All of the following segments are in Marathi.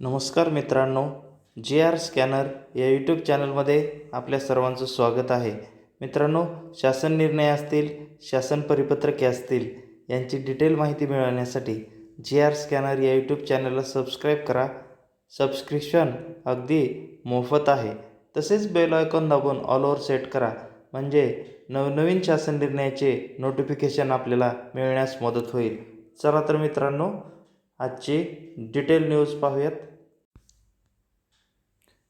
नमस्कार मित्रांनो जे आर स्कॅनर या यूट्यूब चॅनलमध्ये आपल्या सर्वांचं स्वागत आहे. मित्रांनो शासन निर्णय असतील शासन परिपत्रके असतील यांची डिटेल माहिती मिळवण्यासाठी जे आर स्कॅनर या यूट्यूब चॅनलला सबस्क्राईब करा. सबस्क्रिप्शन अगदी मोफत आहे. तसेच बेल आयकॉन दाबून ऑल ओव्हर सेट करा. म्हणजे नवनवीन शासन निर्णयाचे नोटिफिकेशन आपल्याला मिळण्यास मदत होईल. चला तर मित्रांनो आजची डिटेल न्यूज पाहूयात.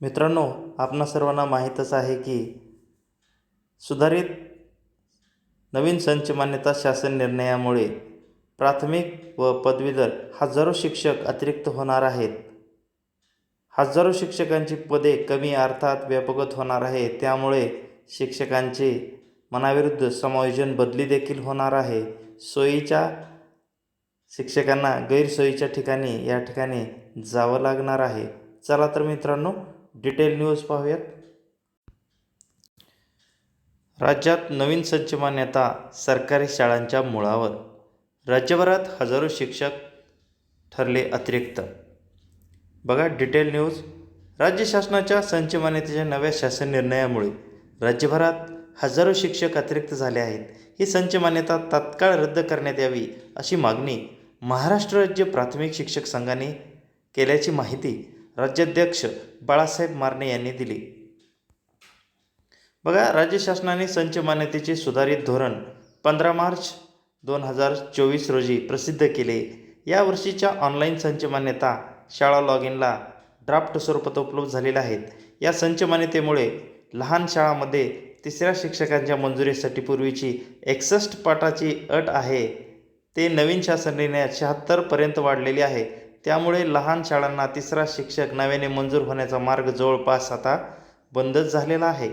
मित्रांनो आपणा सर्वांना माहीतच आहे की सुधारित नवीन संच मान्यता शासन निर्णयामुळे प्राथमिक व पदवीधर हजारो शिक्षक अतिरिक्त होणार आहेत. हजारो शिक्षकांची पदे कमी अर्थात व्यापकत होणार आहे. त्यामुळे शिक्षकांचे मनाविरुद्ध समायोजन बदली देखील होणार आहे. सोयीच्या शिक्षकांना गैरसोयीच्या ठिकाणी या ठिकाणी जावं लागणार आहे. चला तर मित्रांनो डिटेल न्यूज पाहूयात. राज्यात नवीन संच मान्यता सरकारी शाळांच्या मुळावर राज्यभरात हजारो शिक्षक ठरले अतिरिक्त. बघा डिटेल न्यूज. राज्य शासनाच्या संच मान्यतेच्या नव्या शासन निर्णयामुळे राज्यभरात हजारो शिक्षक अतिरिक्त झाले आहेत. ही संच मान्यता तात्काळ रद्द करण्यात यावी अशी मागणी महाराष्ट्र राज्य प्राथमिक शिक्षक संघाने केल्याची माहिती राज्याध्यक्ष बाळासाहेब मारणे यांनी दिली. बघा राज्य शासनाने संच मान्यतेचे सुधारित धोरण पंधरा मार्च दोन हजार चोवीस रोजी प्रसिद्ध केले. यावर्षीच्या ऑनलाईन संच मान्यता शाळा लॉग इनला ड्राफ्ट स्वरूपात उपलब्ध झालेल्या आहेत. या संच मान्यतेमुळे लहान शाळांमध्ये तिसऱ्या शिक्षकांच्या मंजुरीसाठी पूर्वीची एकसष्ट पाटाची अट आहे. ते नवीन शासन निर्णयात शहात्तरपर्यंत वाढलेली आहे. त्यामुळे लहान शाळांना तिसरा शिक्षक नव्याने मंजूर होण्याचा मार्ग जवळपास आता बंदच झालेला आहे.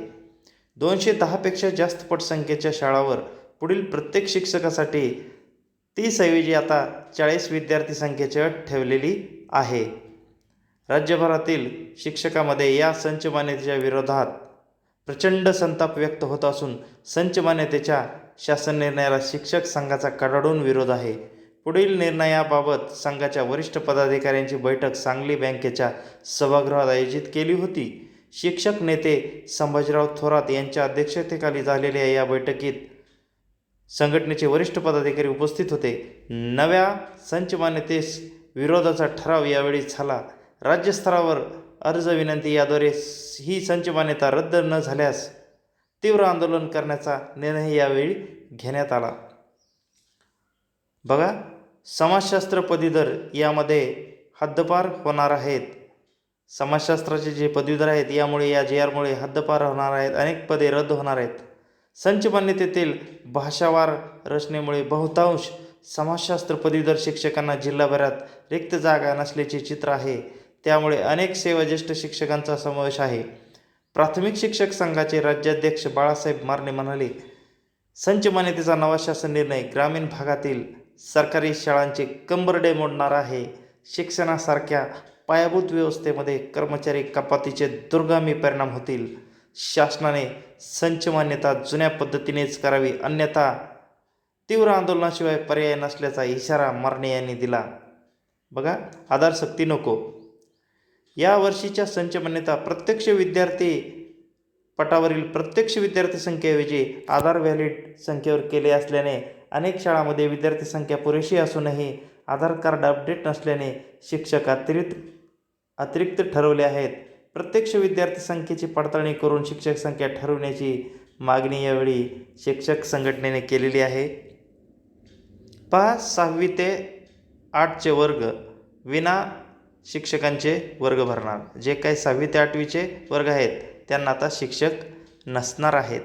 दोनशे दहापेक्षा जास्त पटसंख्येच्या शाळावर पुढील प्रत्येक शिक्षकासाठी तीसऐवजी आता चाळीस विद्यार्थी संख्येची अट ठेवलेली आहे. राज्यभरातील शिक्षकामध्ये या संच मान्यतेच्या विरोधात प्रचंड संताप व्यक्त होत असून संच मान्यतेच्या शासन निर्णयाला शिक्षक संघाचा कडाडून विरोध आहे. पुढील निर्णयाबाबत संघाच्या वरिष्ठ पदाधिकाऱ्यांची बैठक सांगली बँकेच्या सभागृहात आयोजित केली होती. शिक्षक नेते संभाजीराव थोरात यांच्या अध्यक्षतेखाली झालेल्या या बैठकीत संघटनेचे वरिष्ठ पदाधिकारी उपस्थित होते. नव्या संच मान्यतेस विरोधाचा ठराव यावेळी झाला. राज्यस्तरावर अर्ज विनंती याद्वारे ही संच मान्यता रद्द न झाल्यास तीव्र आंदोलन करण्याचा निर्णय यावेळी घेण्यात आला. बघा समाजशास्त्र पदवीधर यामध्ये हद्दपार होणार आहेत. समाजशास्त्राचे जे पदवीधर आहेत यामुळे या जे आरमुळे हद्दपार होणार आहेत अनेक पदे रद्द होणार आहेत. संच मान्यतेतील भाषावार रचनेमुळे बहुतांश समाजशास्त्र पदवीधर शिक्षकांना जिल्हाभरात रिक्त जागा नसल्याचे चित्र आहे. त्यामुळे अनेक सेवाज्येष्ठ शिक्षकांचा समावेश आहे. प्राथमिक शिक्षक संघाचे राज्याध्यक्ष बाळासाहेब मारणे म्हणाले संच मान्यतेचा नवा शासन निर्णय ग्रामीण भागातील सरकारी शाळांचे कंबरडे मोडणार आहे. शिक्षणासारख्या पायाभूत व्यवस्थेमध्ये कर्मचारी कपातीचे दुर्गामी परिणाम होतील. शासनाने संच मान्यता जुन्या पद्धतीनेच करावी अन्यथा तीव्र आंदोलनाशिवाय पर्याय नसल्याचा इशारा मारणे यांनी दिला. बघा आधारशक्ती नको. या वर्षीच्या संच मान्यता प्रत्यक्ष विद्यार्थी पटावरील प्रत्यक्ष विद्यार्थी संख्येऐवजी आधार व्हॅलिड संख्येवर केले असल्याने अनेक शाळांमध्ये विद्यार्थी संख्या पुरेशी असूनही आधार कार्ड अपडेट नसल्याने शिक्षक अतिरिक्त अतिरिक्त ठरवले आहेत. प्रत्यक्ष विद्यार्थी संख्येची पडताळणी करून शिक्षक संख्या ठरवण्याची मागणी यावेळी शिक्षक संघटनेने केलेली आहे. पहा सहावी ते आठचे वर्ग. विना शिक्षकांचे वर्ग भरणार. जे काही सहावी ते आठवीचे वर्ग आहेत त्यांना आता शिक्षक नसणार आहेत.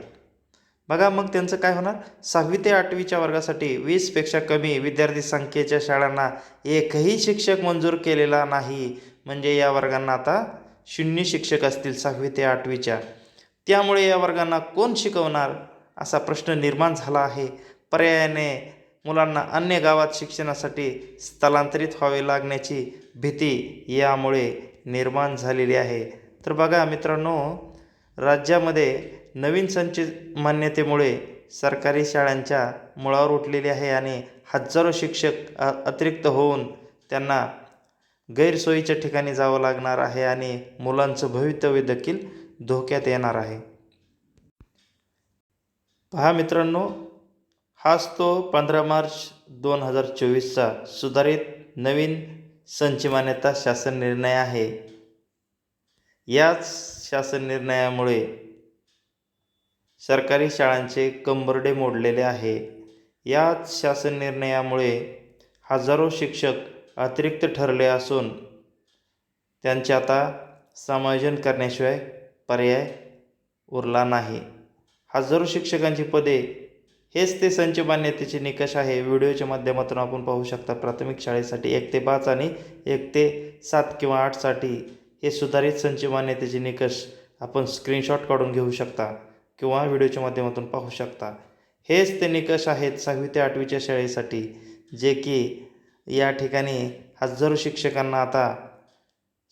बघा मग त्यांचं काय होणार? सहावी ते आठवीच्या वर्गासाठी वीसपेक्षा कमी विद्यार्थी संख्येच्या शाळांना एकही शिक्षक मंजूर केलेला नाही. म्हणजे या वर्गांना आता शून्य शिक्षक असतील सहावी ते आठवीच्या. त्यामुळे या वर्गांना कोण शिकवणार? असा प्रश्न निर्माण झाला आहे. पर्यायाने मुलांना अन्य गावात शिक्षणासाठी स्थलांतरित व्हावे लागण्याची भीती यामुळे निर्माण झालेली आहे. तर बघा मित्रांनो राज्यामध्ये नवीन संच मान्यतेमुळे सरकारी शाळांच्या मुळावर उठलेली आहे आणि हजारो शिक्षक अ अतिरिक्त होऊन त्यांना गैरसोयीच्या ठिकाणी जावं लागणार आहे आणि मुलांचं भवितव्य देखील धोक्यात येणार आहे. पहा मित्रांनो हाच तो पंधरा मार्च दोन हजार चोवीसचा सुधारित नवीन संच मान्यता शासन निर्णय आहे. याच शासन निर्णयामुळे सरकारी शाळांचे कंबरडे मोडलेले आहे. याच शासन निर्णयामुळे हजारो शिक्षक अतिरिक्त ठरले असून त्यांचे आता समायोजन करण्याशिवाय पर्याय उरला नाही. हजारो शिक्षकांची पदे हेच ते संच मान्यतेचे निकष आहे. व्हिडिओच्या माध्यमातून आपण पाहू शकता प्राथमिक शाळेसाठी एक ते पाच आणि एक ते सात किंवा आठसाठी हे सुधारित संच मान्यतेचे निकष आपण स्क्रीनशॉट काढून घेऊ शकता किंवा व्हिडिओच्या माध्यमातून पाहू शकता. हेच ते निकष आहेत सहावी ते आठवीच्या शाळेसाठी जे की या ठिकाणी हजारो शिक्षकांना आता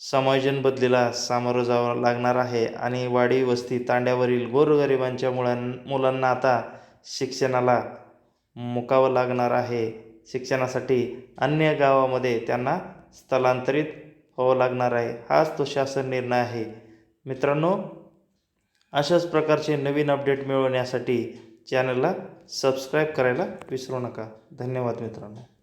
समायोजन बदलीला सामोरं जावं लागणार आहे आणि वाडी वस्ती तांड्यावरील गोरगरिबांच्या मुलां मुलांना आता शिक्षणाला मुकावं लागणार आहे. शिक्षणासाठी अन्य गावामध्ये त्यांना स्थलांतरित व्हावं लागणार आहे. हाच तो शासन निर्णय आहे. मित्रांनो अशाच प्रकारचे नवीन अपडेट मिळवण्यासाठी चॅनलला सबस्क्राईब करायला विसरू नका. धन्यवाद मित्रांनो.